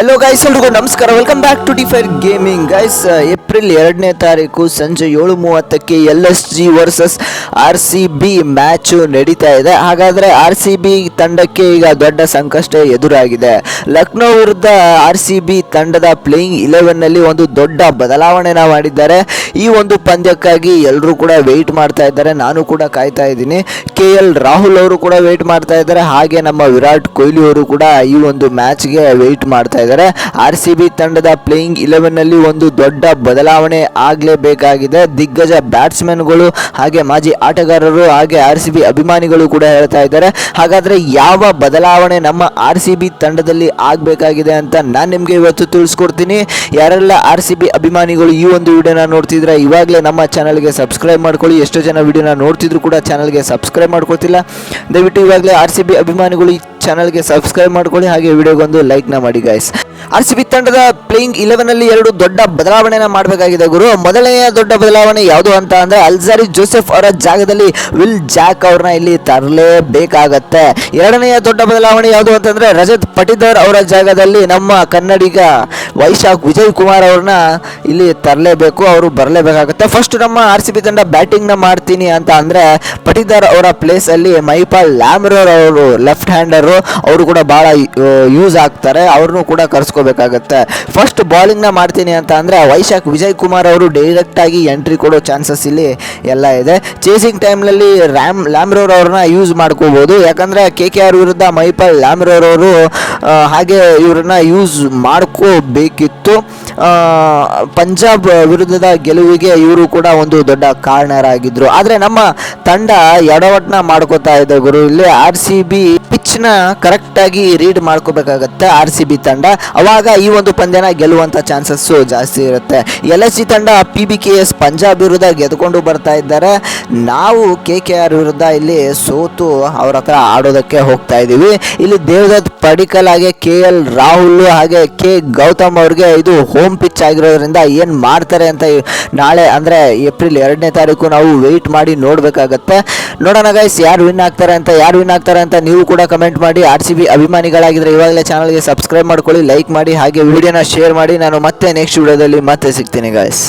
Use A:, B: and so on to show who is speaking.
A: Hello guys ಎಲ್ರಿಗೂ ನಮಸ್ಕಾರ. Welcome back to defire gaming guys April ಎರಡನೇ ತಾರೀಕು ಸಂಜೆ ಏಳು ಮೂವತ್ತಕ್ಕೆ L S G versus R C B match ನಡೀತಾ ಇದೆ. ಹಾಗಾದರೆ ಆರ್ ಸಿ ಬಿ ತಂಡಕ್ಕೆ ಈಗ ದೊಡ್ಡ ಸಂಕಷ್ಟ ಎದುರಾಗಿದೆ. ಲಕ್ನೋ ವಿರುದ್ಧ ಆರ್ ಸಿ ಬಿ ತಂಡದ ಪ್ಲೇಯಿಂಗ್ ಇಲೆವೆನ್ನಲ್ಲಿ ಒಂದು ದೊಡ್ಡ ಬದಲಾವಣೆನ ಮಾಡಿದ್ದಾರೆ. ಈ ಒಂದು ಪಂದ್ಯಕ್ಕಾಗಿ ಎಲ್ಲರೂ ಕೂಡ ವೆಯ್ಟ್ ಮಾಡ್ತಾ ಇದ್ದಾರೆ. ನಾನು ಕೂಡ ಕಾಯ್ತಾ ಇದ್ದೀನಿ. ಕೆ ಎಲ್ ರಾಹುಲ್ ಅವರು ಕೂಡ ವೆಯ್ಟ್ ಮಾಡ್ತಾ ಇದ್ದಾರೆ. ಹಾಗೆ ನಮ್ಮ ವಿರಾಟ್ ಕೊಹ್ಲಿ ಅವರು ಕೂಡ ಈ ಒಂದು ಮ್ಯಾಚ್ಗೆ ವೆಯ್ಟ್ ಮಾಡ್ತಾ ಇದ್ದಾರೆ. ಆರ್ ಸಿ ಬಿ ತಂಡದ ಪ್ಲೇಯಿಂಗ್ ಇಲೆವೆನ್ನಲ್ಲಿ ಒಂದು ದೊಡ್ಡ ಬದಲಾವಣೆ ಆಗಲೇಬೇಕಾಗಿದೆ. ದಿಗ್ಗಜ ಬ್ಯಾಟ್ಸ್ಮನ್ಗಳು ಹಾಗೆ ಮಾಜಿ ಆಟಗಾರರು ಹಾಗೆ ಆರ್ ಸಿ ಬಿ ಅಭಿಮಾನಿಗಳು ಕೂಡ ಹೇಳ್ತಾ ಇದ್ದಾರೆ. ಹಾಗಾದರೆ ಯಾವ ಬದಲಾವಣೆ ನಮ್ಮ ಆರ್ ಸಿ ಬಿ ತಂಡದಲ್ಲಿ ಆಗಬೇಕಾಗಿದೆ ಅಂತ ನಾನು ನಿಮಗೆ ಇವತ್ತು ತಿಳಿಸ್ಕೊಡ್ತೀನಿ. ಯಾರೆಲ್ಲ ಆರ್ ಸಿ ಬಿ ಅಭಿಮಾನಿಗಳು ಈ ಒಂದು ವಿಡಿಯೋನ ನೋಡ್ತಿದ್ರೆ ಇವಾಗಲೇ ನಮ್ಮ ಚಾನಲ್ಗೆ ಸಬ್ಸ್ಕ್ರೈಬ್ ಮಾಡ್ಕೊಳ್ಳಿ. ಎಷ್ಟೋ ಜನ ವಿಡಿಯೋನ ನೋಡ್ತಿದ್ರು ಕೂಡ ಚಾನಲ್ಗೆ ಸಬ್ಸ್ಕ್ರೈಬ್ ಮಾಡ್ಕೊತಿಲ್ಲ ದಯವಿಟ್ಟು ಇವಾಗಲೇ ಆರ್ ಸಿ ಬಿ ಅಭಿಮಾನಿಗಳು ಈ ಚಾನಲ್ಗೆ ಸಬ್ಸ್ಕ್ರೈಬ್ ಮಾಡ್ಕೊಳ್ಳಿ. ಹಾಗೆ ವಿಡಿಯೋಗೊಂದು ಲೈಕ್ನ ಮಾಡಿ ಗಾಯ್ಸ್ ಆರ್ ಸಿ ಬಿ ತಂಡದ ಪ್ಲೇಯಿಂಗ್ ಇಲೆವೆನ್ ಅಲ್ಲಿ ಎರಡು ದೊಡ್ಡ ಬದಲಾವಣೆನ ಮಾಡಬೇಕಾಗಿದೆ ಗುರು. ಮೊದಲನೆಯ ದೊಡ್ಡ ಬದಲಾವಣೆ ಯಾವುದು ಅಂತ ಅಂದ್ರೆ ಅಲ್ಜಾರಿ ಜೋಸೆಫ್ ಅವರ ಜಾಗದಲ್ಲಿ ವಿಲ್ ಜಾಕ್ ಅವ್ರನ್ನ ಇಲ್ಲಿ ತರಲೇಬೇಕಾಗತ್ತೆ. ಎರಡನೆಯ ದೊಡ್ಡ ಬದಲಾವಣೆ ಯಾವುದು ಅಂತಂದ್ರೆ ರಜತ್ ಪಟಿದಾರ್ ಅವರ ಜಾಗದಲ್ಲಿ ನಮ್ಮ ಕನ್ನಡಿಗ ವೈಶಾಖ್ ವಿಜಯ್ ಕುಮಾರ್ ಅವ್ರನ್ನ ಇಲ್ಲಿ ತರಲೇಬೇಕು, ಅವರು ಬರಲೇಬೇಕಾಗುತ್ತೆ. ಫಸ್ಟ್ ನಮ್ಮ ಆರ್ ಸಿ ಬಿ ತಂಡ ಬ್ಯಾಟಿಂಗ್ನ ಮಾಡ್ತೀನಿ ಅಂತ ಅಂದ್ರೆ ಪಟಿದಾರ್ ಅವರ ಪ್ಲೇಸ್ ಅಲ್ಲಿ ಮೈಪಾಲ್ ಲ್ಯಾಮ್ರೋರ್ ಅವರು ಲೆಫ್ಟ್ ಹ್ಯಾಂಡರು ಅವರು ಕೂಡ ಬಹಳ ಯೂಸ್ ಆಗ್ತಾರೆ. ಅವ್ರನ್ನೂ ಕೂಡ ಕರ್ಸ್ಕೋಬೇಕಾಗತ್ತೆ ಫಸ್ಟ್ ಬಾಲಿಂಗ್ನ ಮಾಡ್ತೀನಿ ಅಂತ ಅಂದರೆ ವೈಶಾಖ್ ವಿಜಯ್ ಕುಮಾರ್ ಅವರು ಡೈರೆಕ್ಟಾಗಿ ಎಂಟ್ರಿ ಕೊಡೋ ಚಾನ್ಸಸ್ ಇಲ್ಲಿ ಎಲ್ಲ ಇದೆ. ಚೇಸಿಂಗ್ ಟೈಮ್ನಲ್ಲಿ ರ್ಯಾಮ್ ಲ್ಯಾಮ್ರೋರ್ ಅವ್ರನ್ನ ಯೂಸ್ ಮಾಡ್ಕೋಬೋದು. ಯಾಕಂದರೆ ಕೆ ಕೆ ಆರ್ ವಿರುದ್ಧ ಮೈಪಾಲ್ ಲ್ಯಾಮ್ರೋರ್ ಅವರು ಹಾಗೆ ಇವ್ರನ್ನ ಯೂಸ್ ಮಾಡ್ಕೋಬೇಕಿತ್ತು. ಪಂಜಾಬ್ ವಿರುದ್ಧದ ಗೆಲುವಿಗೆ ಇವರು ಕೂಡ ಒಂದು ದೊಡ್ಡ ಕಾರಣರಾಗಿದ್ದರು ಆದರೆ ನಮ್ಮ ತಂಡ ಎಡವಟ್ನ ಮಾಡ್ಕೋತಾ ಇದೆ ಗುರು. ಇಲ್ಲಿ ಆರ್ ಸಿ ಬಿ ಪಿಚ್ನ ಕರೆಕ್ಟಾಗಿ ರೀಡ್ ಮಾಡ್ಕೋಬೇಕಾಗತ್ತೆ ಆರ್ ಸಿ ಬಿ ತಂಡ. ಅವಾಗ ಈ ಒಂದು ಪಂದ್ಯನ ಗೆಲ್ಲುವಂಥ ಚಾನ್ಸಸ್ಸು ಜಾಸ್ತಿ ಇರುತ್ತೆ. ಎಲ್ ಎಸ್ ಸಿ ತಂಡ P B K S Punjab ವಿರುದ್ಧ ಗೆದ್ಕೊಂಡು ಬರ್ತಾ ಇದ್ದಾರೆ. ನಾವು ಕೆ ಕೆ ಆರ್ ವಿರುದ್ಧ ಇಲ್ಲಿ ಸೋತು ಅವ್ರ ಹತ್ರ ಆಡೋದಕ್ಕೆ ಹೋಗ್ತಾ ಇದ್ದೀವಿ. ಇಲ್ಲಿ ದೇವದತ್ ಪಡಿಕಲ್ ಹಾಗೆ ಕೆ ಎಲ್ ರಾಹುಲ್ ಹಾಗೆ ಕೆ ಗೌತಮ್ ಅವ್ರಿಗೆ ಇದು ಹೋಮ್ ಪಿಚ್ ಆಗಿರೋದ್ರಿಂದ ಏನು ಮಾಡ್ತಾರೆ ಅಂತ ನಾಳೆ ಅಂದರೆ ಏಪ್ರಿಲ್ ಎರಡನೇ ತಾರೀಕು ನಾವು ವೆಯ್ಟ್ ಮಾಡಿ ನೋಡಬೇಕಾಗತ್ತೆ. ನೋಡೋಣ ಗೈಸ್ ಯಾರು ವಿನ್ ಆಗ್ತಾರೆ ಅಂತ, ಯಾರು ವಿನ್ ಆಗ್ತಾರೆ ಅಂತ ನೀವು ಕೂಡ ಕಮೆಂಟ್ ಮಾಡಿ ಆರ್ ಸಿ ಬಿ ಅಭಿಮಾನಿಗಳಾಗಿದ್ದರೆ ಇವಾಗಲೇ ಚಾನಲ್ಗೆ ಸಬ್ಸ್ಕ್ರೈಬ್ ಮಾಡ್ಕೊಳ್ಳಿ ಲೈಕ್ ಮಾಡಿ, ಹಾಗೆ ವಿಡಿಯೋನ ಶೇರ್ ಮಾಡಿ. ನಾನು ಮತ್ತೆ ನೆಕ್ಸ್ಟ್ ವಿಡಿಯೋದಲ್ಲಿ ಮತ್ತೆ ಸಿಗ್ತೀನಿ ಗಾಯ್ಸ್